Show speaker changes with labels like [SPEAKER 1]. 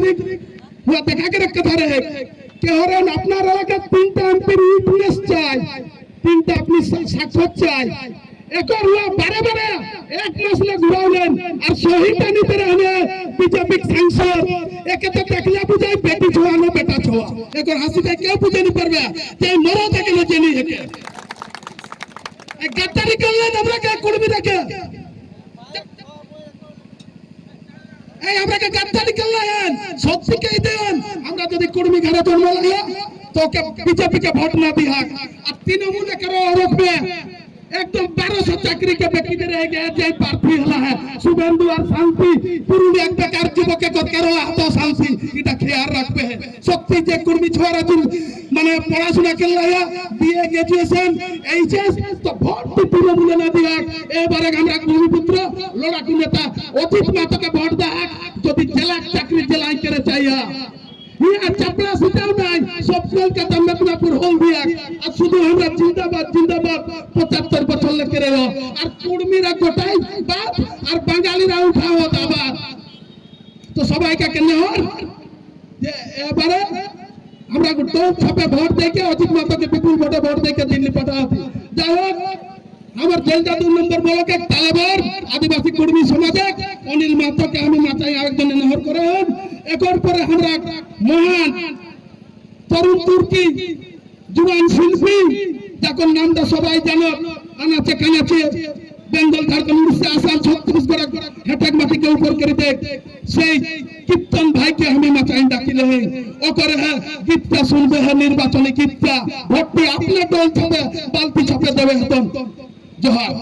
[SPEAKER 1] Mudryk हुआ देखा के रख कथा रहे के हो रहे আপনার এলাকা তিনটা এমপি ইউপিএস চাই তিনটা আপনি সাক্ষর চাই একর হুয়া বারে বারে এক মাস লে ঘুরাওলেন আর সহিটা নিতে রহলে বিজেপি সাংসদ একে তো দেখলে বুঝাই বেটি ছোয়া না বেটা ছোয়া একর হাসিটা কেউ বুঝে নি পারবে যে মরো থেকে না জেনি হেকে গাদ্দারি করলেন আমরা কে কুড়বি দেখে এই আপনাকে গাদ্দারি করলেন সত্যিকেই দেন আমরা যদি কুড়মি ঘরে জন্ম লাগে তোকে বিজেপিকে ভোট না দি হাক আর তৃণমূলে কারো রুখবে একদম বারোশো চাকরি के व्यक्ति रह गया जय प्रार्थी हला है शुभेंदु और शांति পুরুলিয়া বেকার যুবকে কতকারো হাত শান্তি এটা খেয়াল রাখবে সত্যি যে কুর্মী ছোয়ারা দিন মানে পড়াশোনা করলে বিএ গ্রাজুয়েশন এইচএস তো ভোট তো তৃণমূলে না দিয়া এবারে আমরা ভূমিপুত্র লড়াকু নেতা অজিত মাতকে ইয়া চাপড়া সুতাও নাই। সব কলকাতা মেদিনীপুর হল দিয়া। আর শুধু আমরা জিন্দাবাদ জিন্দাবাদ। পঁচাত্তর বছর লেগে রে আর কুর্মীরা গোটাই বাদ আর বাঙালিরা উঠাও দাবাদ তো সবাইকে কেন হর যে এবারে আমরা দৌড় ছাপে ভোট দেখে, অজিত মাতাকে বিপুল ভোটে ভোট দেখে দিল্লি পাঠাতে। যাই হোক, আমার জেলটা দু নম্বর ব্লকে তালেবর। আদিবাসী কর্মী সমাজে অনিল মাতাকে আমি মাথায় আরেকজন নহর করে একর পরে আমরা মহান তরুণ তুর্কি জুয়ান শিল্পী যখন নামটা সবাই জানো, আনাচে কানাচে, বেঙ্গল ঝাড়খণ্ড উড়িষ্যা, আসাম, ছত্তিশগড়, হেটাক মাটিকে উপর করে দেখ। সেই কীর্তন ভাইকে আমি মাথায় ডাকিলে ও করে হ্যাঁ গীতটা শুনবে হ্যাঁ নির্বাচনী গীতটা ভোটটি আপনার দল ছাপে বালতি ছাপে দেবে হতন জোহার।